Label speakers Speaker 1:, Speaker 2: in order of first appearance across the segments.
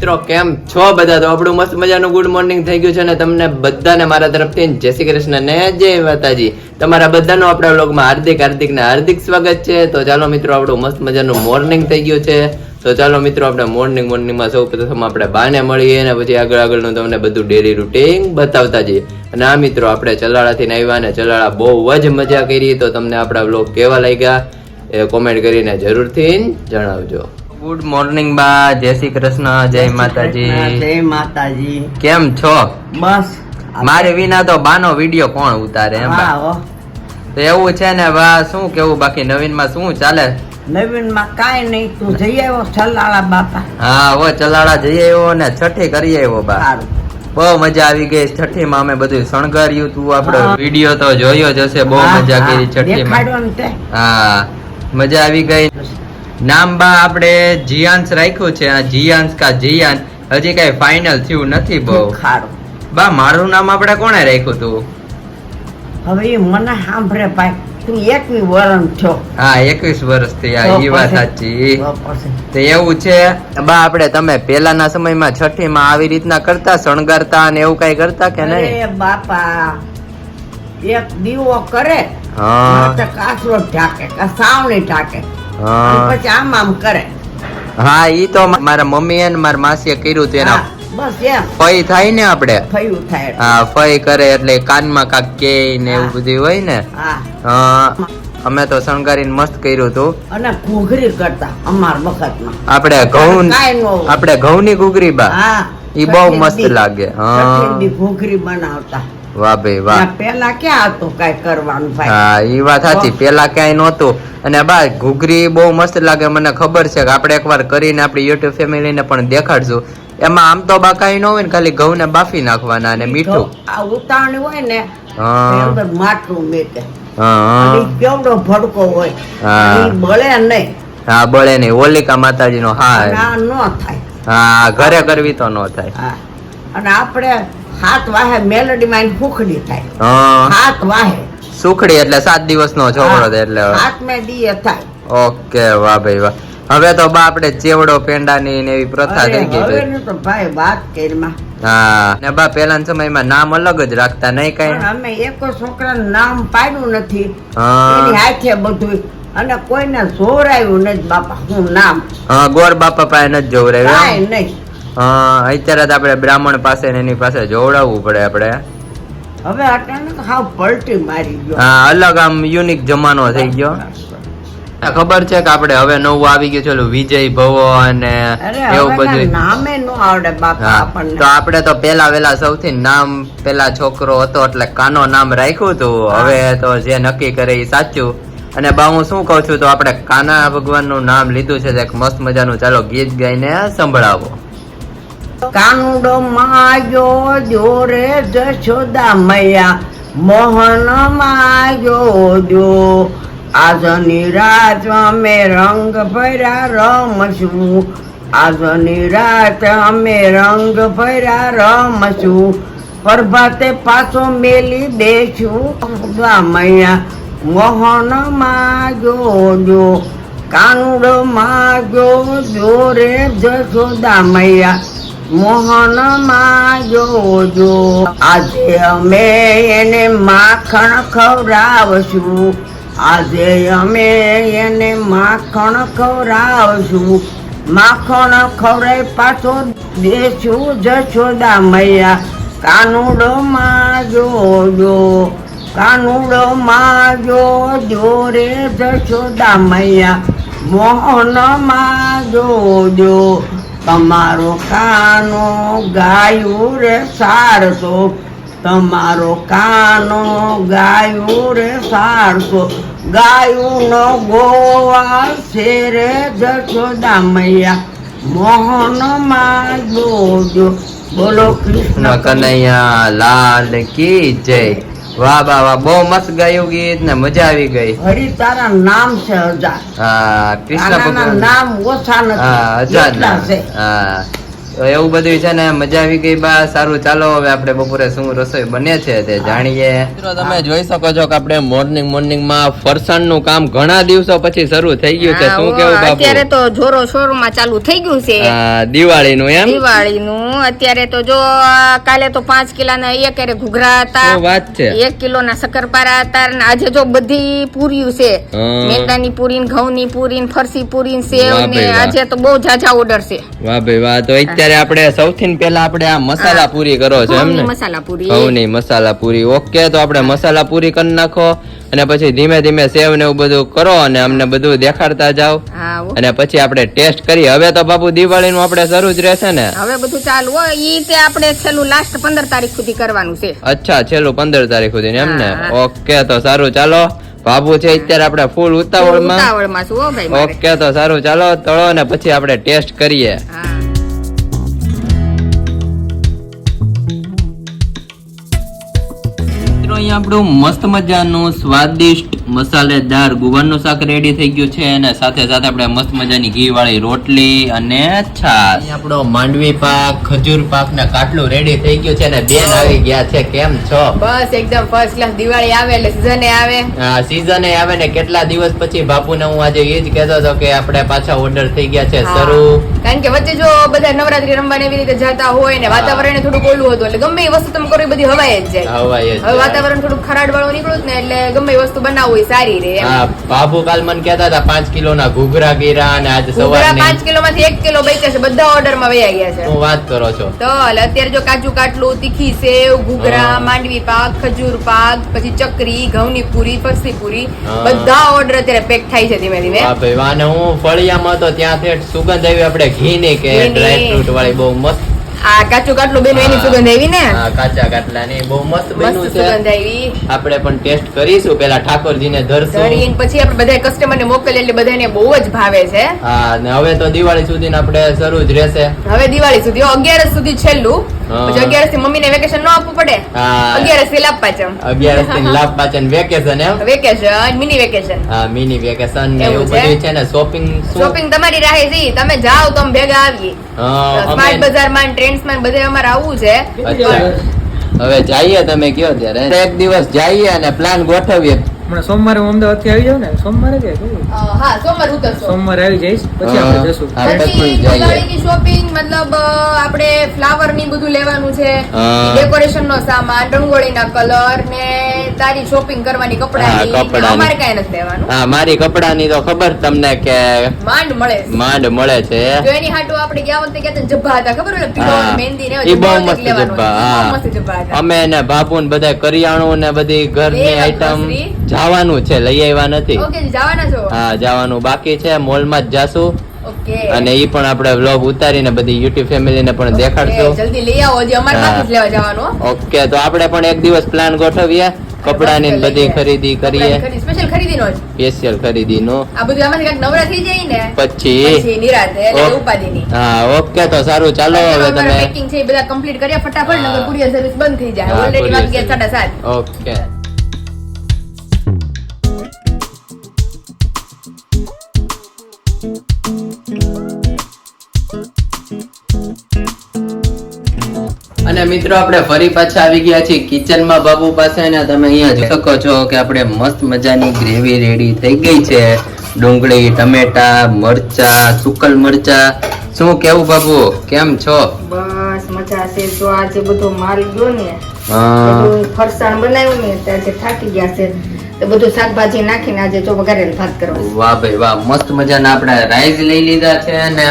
Speaker 1: મિત્રો, કેમ છો બધા? તો આપણું મસ્ત મજાનું ગુડ મોર્નિંગ થઈ ગયું છે અને તમને બધાને મારા તરફથી જય શ્રી કૃષ્ણ ને જય માતાજી. તમારા બધાનું આપણા વ્લોગમાં હાર્દિક હાર્દિક ને હાર્દિક સ્વાગત છે. તો ચાલો મિત્રો, આપણું મસ્ત મજાનું મોર્નિંગ થઈ ગયું છે. તો ચાલો મિત્રો, આપણે મોર્નિંગ મોર્નિંગમાં સૌ પ્રથમ આપણે બાને મળીએ અને પછી આગળ, આગળનું તમને બધું ડેલી રૂટીન બતાવતા જઈએ. અને આ મિત્રો, આપણે ચલાળાથી આવ્યા અને ચલાળા બહુ જ મજા કરી તો તમને આપણા વ્લોગ કેવા લાગ્યા એ કોમેન્ટ કરીને જરૂરથી જણાવજો. ગુડ મોર્નિંગ બા જય શ્રી કૃષ્ણ જય માતાજી.
Speaker 2: જય માતાજી.
Speaker 1: કેમ છો?
Speaker 2: બસ.
Speaker 1: મારે વિના તો બાનો વીડિયો કોણ ઉતારે એમ. તો એવું છે ને બા શું કેવું બાકી? નવીનમાં શું ચાલે?
Speaker 2: નવીનમાં કાંઈ નહીં તું જઈ આવ્યો ચલાળા બાપા.
Speaker 1: હા હો ચલાળા જઈ આવ્યો ને છઠ્ઠી કરી આવ્યો બા. બહુ મજા આવી ગઈ. છઠ્ઠી માં અમે બધું શણગાર્યું તું.
Speaker 2: આપડે.
Speaker 1: વીડિયો તો જોયો જ હશે. બહુ મજા કરી છઠ્ઠી માં હા. મજા આવી ગઈ નામ બા આપણે જીયાંશ રાખ્યું છે. આ જીયાંશ કા જીયાન હજી કઈ ફાઇનલ થયું નથી બહુ.
Speaker 2: ખારું.
Speaker 1: બા મારું નામ આપણે કોણે રાખ્યું તું?
Speaker 2: હવે એ મને સાંભળે ભાઈ. તું એકવીસ વર્ષ છો
Speaker 1: હા એકવીસ વર્ષથી આ એ વાત સાચી.
Speaker 2: તો
Speaker 1: એવું છે બા આપણે તમે પેલાના સમયમાં છઠ્ઠી માં આવી રીતના કરતા શણગારતા અને એવું કઈ કરતા કે નહીં?
Speaker 2: બાપા એક દીવો કરે
Speaker 1: હા.
Speaker 2: કાસરો ઢાકે સાવણી ઢાકે.
Speaker 1: હા.
Speaker 2: પછી આમ આમ કરે.
Speaker 1: હા ઈ તો મારા મમ્મી અને મારા માસીએ કર્યું
Speaker 2: તેના બસ એમ.
Speaker 1: ફઈ થાય ને આપણે
Speaker 2: ફયું થાય.
Speaker 1: હા ફઈ કરે એટલે કાનમાં કાક કે ને એવું બધું હોય ને?
Speaker 2: હા.
Speaker 1: અમે તો શણગારીને મસ્ત કર્યું હતું.
Speaker 2: અને ઘૂઘરી કરતા અમાર વખતમાં.
Speaker 1: આપણે ઘઉં. આપણે ઘઉંની ઘૂઘરી બા. ઈ બહુ મસ્ત લાગે. હા.
Speaker 2: ઘૂઘરી બનાવતા.
Speaker 1: વાહ ભાઈ વાહ.
Speaker 2: પેલા ક્યાં હતું કઈ કરવાનું ભાઈ?
Speaker 1: હા ઈ વાત સાચી. પેલા ક્યાંય નહોતું. અને બા ઘૂઘરી બહુ મસ્ત લાગે મને ખબર છે કે આપણે એકવાર કરીને આપણી યુટ્યુબ ફેમિલીને પણ દેખાડશું એમાં આમ તો બા કાંઈ ન હોય ને ખાલી ઘઉં ને બાફી નાખવાના અને મીઠું.
Speaker 2: આ ઉતાવળ હોય ને
Speaker 1: હા.
Speaker 2: માટલું મેકે
Speaker 1: હા
Speaker 2: કેવડો ભડકો હોય.
Speaker 1: હા.
Speaker 2: બળે નહીં.
Speaker 1: હા બળે નહીં. હોલિકા માતાજી નો
Speaker 2: અને
Speaker 1: હા
Speaker 2: ન થાય.
Speaker 1: હા ઘરે કરવી તો ન થાય.
Speaker 2: અને આપણે હાથ વાહે મેલડી માં ફૂંકડી થાય. હાથ વાહે.
Speaker 1: સુખડી એટલે સાત દિવસ નો છોકરો એટલે
Speaker 2: હાથ મેં દીએ થાય.
Speaker 1: ઓકે વાહ ભાઈ વાહ. હવે તો બા આપણે ચેવડો પેંડાની ને એવી પ્રથા થઈ ગઈ છે.
Speaker 2: તો ભાઈ વાત કરીમાં.
Speaker 1: હા ને બા પેલાના સમયમાં નામ અલગ જ રાખતા નહીં કઈ?
Speaker 2: અમે એકો છોકરાનું નામ પાડ્યું નથી. એની હાથે બધું. અને કોઈને જોરાયું નથી બાપા હું નામ.
Speaker 1: હા ગોર બાપા પાસે નથી જોવરાયું
Speaker 2: નહીં.
Speaker 1: હા અત્યારે તો આપણે બ્રાહ્મણ પાસે ને એની પાસે જોવડાવવું પડે આપણે.
Speaker 2: હવે તો હાવ પલટી મારી ગયો.
Speaker 1: હા અલગ આમ યુનિક જમાનો થઈ ગયો. ખબર છે કે આપણે હવે નવું આવી ગયું છે વિજય ભવો અને એવું બધું
Speaker 2: નામે નો આવડે બાપા આપણને.
Speaker 1: તો આપણે તો પેલા વેલા સૌથી નામ પેલા છોકરો હતો એટલે કાનો નામ રાખ્યું હતું. હવે તો જે નક્કી કરે એ સાચું. અને બા હું શું કહું છું તો આપણે કાના ભગવાનનું નામ લીધું છે તો એક મસ્ત મજાનું ચાલો ગીત ગાઈને સંભળાવો.
Speaker 2: કાનુડો માયો, જોરે જશોદા મૈયા, મોહન માયો, જો. આજની રાત અમે રંગ ભર્યા રમશું. આજની રાત અમે રંગ ભર્યા રમશું. પ્રભાતે પાછો મેલી દેશું મૈયા, મોહન માયો, જો. કાનુડો માયો, જોરે જશોદા મૈયા મોહન જોજો આજે અમે એને માખણ ખવડાવશું. આજે અમે એને માખણ ખવડાવશું. માખણ ખવડાય પાછો દેશું જશોદા મૈયા કાનુડો જોજો જો કાનુડો માજો જોરે જશોદા મૈયા મોહન જોજો તમારો કાનો ગાયું રે સારસો તમારો કાનો ગાયું રે સારસો ગાયુનો ગોવા છે રે જશોદા મૈયા મોહન માજો જો બોલો કૃષ્ણ.
Speaker 1: કનૈયા લાલ કી જય. વાહ વાહ વાહ બહુ મસ્ત ગાયું ગીત ને મજા આવી ગઈ.
Speaker 2: હરી તારા નામ છે હજાર.
Speaker 1: હા કૃષ્ણ ભગવાન.
Speaker 2: નામ ઓછા નથી
Speaker 1: હા
Speaker 2: હજાર છે.
Speaker 1: હા. તો એવું બધું છે ને મજા આવી ગઈ બા સારું. ચાલો હવે આપણે બપોરે શું રસોઈ બને છે તે જાણીએ. મિત્રો તમે જોઈ શકો છો કે આપણે મોર્નિંગ મોર્નિંગમાં ફરસાણનું કામ ઘણા દિવસો પછી શરૂ થઈ ગયું છે. શું કેવું
Speaker 3: અત્યારે તો જોરો શોરમાં ચાલુ થઈ ગયું છે.
Speaker 1: દિવાળી નું એમ?
Speaker 3: દિવાળી નું અત્યારે તો જો કાલે તો પાંચ કિલોના એક એરે ઘૂઘરા હતા.
Speaker 1: વાત છે.
Speaker 3: એક કિલો ના શક્કરપારા હતા અને આજે જો બધી પૂરીયું છે. મેંદાની પૂરી ઘઉં ની પૂરી ફરસી પૂરી સેવ ને આજે તો બહુ ઝાઝા ઓર્ડર છે.
Speaker 1: વાહ ભાઈ વાહ. તો અત્યારે આપણે સૌથી પહેલા આપણે આ મસાલા પૂરી કરો છો એમ ને?
Speaker 3: મસાલા પૂરી.
Speaker 1: ઘઉંની મસાલા પૂરી. ઓકે તો આપણે મસાલા પૂરી કરી નાખો અને પછી ધીમે ધીમે સેવ ને એવું બધું કરો અને અમને બધું દેખાડતા જાઓ. અને પછી આપણે ટેસ્ટ કરી. હવે તો બાપુ દિવાળી નું આપણે શરૂ જ રહેશે ને?
Speaker 3: હવે બધું ચાલુ. હોય ઈ તે આપણે છેલ્લું લાસ્ટ પંદર તારીખ સુધી કરવાનું છે.
Speaker 1: અચ્છા છેલ્લું પંદર તારીખ સુધી એમ ને? ઓકે તો સારું ચાલો. બાબુ છે અત્યારે આપણે ફૂલ ઉતાવળમાં. ઓકે તો સારું ચાલો તળો ને પછી આપણે ટેસ્ટ કરીએ. અહીંયા આપણું મસ્ત મજાનું સ્વાદિષ્ટ મસાલેદાર ગુવારનું શાક રેડી થઈ ગયું છે અને સાથે સાથે આપણે મસ્ત મજાની ઘી વાળી રોટલી અને છાશ. આપણો માંડવી પાક ખજૂર પાક ને કાટલું રેડી થઈ ગયું છે અને બેન આવી ગયા છે. કેમ છો?
Speaker 3: બસ એકદમ ફર્સ્ટ ક્લાસ દિવાળી આવે એટલે સીઝને આવે.
Speaker 1: એ આવે ને કેટલા દિવસ પછી બાપુને હું આજે એ જ કહેતો હતો કે આપણે પાછા ઓર્ડર થઈ ગયા છે.
Speaker 3: હા.
Speaker 1: શરૂ.
Speaker 3: કારણ કે વચ્ચે જો બધા નવરાત્રી રમવા એવી રીતે જતા હોય ને વાતાવરણ થોડું ઓલું હતું એટલે ગમે એ વસ્તુ તમે કરો એ બધી હવાય જ જાય.
Speaker 1: હવાય જ
Speaker 3: હવે વાતાવરણ થોડું ખરાડ વાળું નીકળ્યું ને એટલે ગમે વસ્તુ બનાવવું સારી રે.
Speaker 1: હા બાપુ કાલ મને કહેતા હતા પાંચ કિલો ના ઘૂઘરા ગીરા અને આજે સવારે
Speaker 3: પાંચ કિલો માંથી એક કિલો બચ્યા છે બધા ઓર્ડરમાં વયા ગયા છે.
Speaker 1: હું વાત કરો છો?
Speaker 3: તો એટલે અત્યારે જો કાજુ કાટલું તીખી સેવ ઘૂઘરા
Speaker 1: હા.
Speaker 3: માંડવી પાક ખજૂર પાક પછી ચકરી ઘઉંની પૂરી ફરસી પૂરી બધા ઓર્ડર અત્યારે પેક થાય છે ધીમે ધીમે.
Speaker 1: વાહ ભાઈ વાને હું ફળિયામાં હતો ત્યાંથી સુગંધ આવી આપણે ઘીની કે ડ્રાય ફ્રૂટ વાળી બહુ મસ્ત
Speaker 3: આ કાચું કાટલું બેન એની. સુગંધ આવી ને?
Speaker 1: હા, કાચા કાટલાની બહુ મસ્ત બન્યું
Speaker 3: મસ્ત
Speaker 1: છે.
Speaker 3: સુગંધ આવી.
Speaker 1: આપણે પણ ટેસ્ટ કરીશું. પેલા ઠાકોરજીને ધરશું.
Speaker 3: ધરીને પછી આપણે બધા કસ્ટમર ને મોકલીએ એટલે બધાને બહુ જ ભાવે છે.
Speaker 1: હા ને હવે તો દિવાળી સુધી આપણે શરૂ જ રહેશે.
Speaker 3: હવે દિવાળી સુધી અગિયારસ સુધી છેલ્લું. પછી અગિયારસથી મમ્મીને વેકેશન ન આપવું પડે? અગિયારસથી લાભ પાચમ
Speaker 1: અગિયારસથી લાભ પાચન વેકેશન એમ?
Speaker 3: વેકેશન મિની વેકેશન
Speaker 1: હા મિની વેકેશન ને
Speaker 3: એવું?
Speaker 1: બધું છે ને શોપિંગ
Speaker 3: શોપિંગ તમારી રાહે જી તમે જાઓ તો અમે ભેગા આવીએ. સ્માર્ટ બજારમાં ટ્રેન્ડ્સમાં બધે અમારે આવવું છે.
Speaker 1: હવે જઈએ તમે કયો ત્યારે? એક દિવસ જઈએ અને પ્લાન ગોઠવીએ.
Speaker 4: હમણાં સોમવારે હું અમદાવાદથી આવી જાઉં ને સોમવારે કે
Speaker 3: હા સોમવાર ઉતરશો.
Speaker 4: સોમવારે આવી જઈશ પછી આપણે જશું.
Speaker 3: પછી દિવાળીની શોપિંગ મતલબ આપણે ફ્લાવરની બધું લેવાનું છે ડેકોરેશન નો સામાન રંગોળીના કલર ને તારી શોપિંગ કરવાની કપડાની અમારે કઈ નથી લેવાનું.
Speaker 1: હા મારી કપડાની તો ખબર તમને કે
Speaker 3: માંડ મળે
Speaker 1: માંડ મળે છે.
Speaker 3: જો એની હાટુ આપણે ગયા વખતે ગયા ને જબ્બા હતા ખબર ઓલા પીળો મહેંદી ને
Speaker 1: બહુ મસ્ત જબ્બા હા. અમે ને બાપુ ને બધા કરિયાણું ને બધી ઘરની
Speaker 3: ની
Speaker 1: આઈટમ. જવાનું છે લઈ આવ્યા નથી.
Speaker 3: ઓકે જવાના છો?
Speaker 1: હા જવાનું બાકી છે મોલમાં જ જાશું.
Speaker 3: ઓકે
Speaker 1: અને ઈ પણ આપણે વ્લોગ ઉતારીને બધી યુટ્યુબ ફેમિલી ને પણ દેખાડશું.
Speaker 3: જલ્દી લઈ આવો જે અમારે. જ લેવા જવાનું
Speaker 1: ઓકે તો આપણે પણ એક દિવસ પ્લાન ગોઠવીએ. કપડાની બધી ખરીદી કરીએ.
Speaker 3: સ્પેશિયલ ખરીદીનો
Speaker 1: સ્પેશિયલ ખરીદી નું
Speaker 3: આ બધું આમાંથી કાંઈક નવરા થઈ જાય ને?
Speaker 1: પછી.
Speaker 3: નિરાતે ઉપાધિની.
Speaker 1: હા ઓકે તો સારું ચાલો હવે તમે.
Speaker 3: પેકિંગ છે એ બધા કમ્પ્લીટ કર્યા ફટાફટ નગર કુરિયર સર્વિસ બંધ થઈ જાય. ઓલરેડી
Speaker 1: વાગ્યા
Speaker 3: વાગી સાડા સાત.
Speaker 1: ઓકે અને મિત્રો આપણે ફરી પાછા આવી ગયા છીએ કિચનમાં. બાબુ પાસે અને તમે અહીંયા જોઈ શકો છો કે આપણે મસ્ત મજાની ગ્રેવી રેડી થઈ ગઈ છે. ડુંગળી ટમેટા મરચા સુકલ મરચા. શું કેવું બાબુ? કેમ છો?
Speaker 3: બસ મજા છે. તો આજે બધો માલ ગયો ને ફરસાણ બનાવ્યું ને આજે થાકી ગયા છે. તો બધું શાકભાજી નાખીને આજે જો વઘારેલ ભાત કરવાનો
Speaker 1: વાહ ભાઈ વાહ મસ્ત મજાના આપણે રાઈસ લઈ લીધા છે અને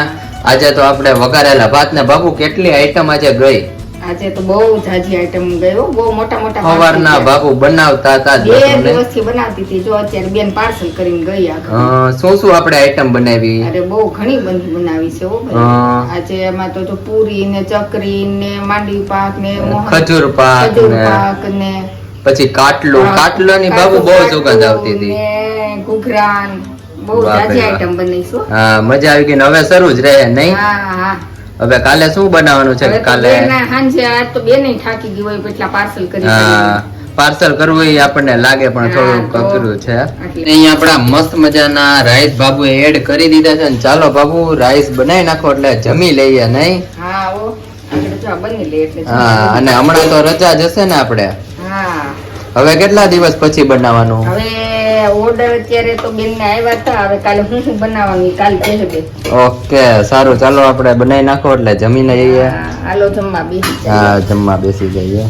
Speaker 1: આજે તો આપણે વઘારેલા ભાત ને બાબુ કેટલી આઈટમ આજે ગઈ?
Speaker 3: આજે તો બહુ જાજી આઈટમ ગયો બહુ મોટા મોટા
Speaker 1: સવારના બાબુ બનાવતા હતા
Speaker 3: બે દિવસથી બનાવતી હતી જો અત્યારે બેન પાર્સલ કરીને ગઈ આ
Speaker 1: શું શું આપણે આઈટમ બનાવી?
Speaker 3: અરે બહુ ઘણી બધી બનાવી છે આજે એમાં તો પૂરી ને ચકરી ને માંડવી પાક ને
Speaker 1: ખજૂર પાક
Speaker 3: ખજૂર પાક ને
Speaker 1: પછી કાટલું. કાટલાની બાબુ બહુ સુગંધ આવતી હતી.
Speaker 3: ને બહુ. આઈટમ બનાવીશું
Speaker 1: હા મજા આવી ગઈ હવે શરૂ જ રહે નહીં?
Speaker 3: હા હા.
Speaker 1: હવે કાલે શું બનાવવાનું છે કાલે?
Speaker 3: સાંજે આ તો બે નહીં થાકી ગઈ હોય એટલા પાર્સલ કરી
Speaker 1: હા પાર્સલ કરવું એ આપણને લાગે પણ થોડું કચરું છે. અહીંયા આપણા મસ્ત મજાના રાઈસ બાબુ એડ કરી દીધા છે ને ચાલો બાબુ રાઈસ બનાવી નાખો એટલે જમી લઈએ નહીં?
Speaker 5: હા ઓ. આપણે જો આ બની લે એટલે
Speaker 1: હા અને હમણાં તો રજા જશે ને આપણે.
Speaker 5: હા.
Speaker 1: હવે કેટલા દિવસ પછી બનાવવાનું?
Speaker 5: હવે ઓર્ડર અત્યારે તો બેન ને આવ્યા હતા હવે કાલે હું શું બનાવવાનું? કાલ કહેશે બેન
Speaker 1: ઓકે સારું. ચાલો આપણે બનાવી નાખો એટલે જમીને જઈએ.
Speaker 5: હાલો જમવા બેસી
Speaker 1: હા જમવા બેસી જઈએ.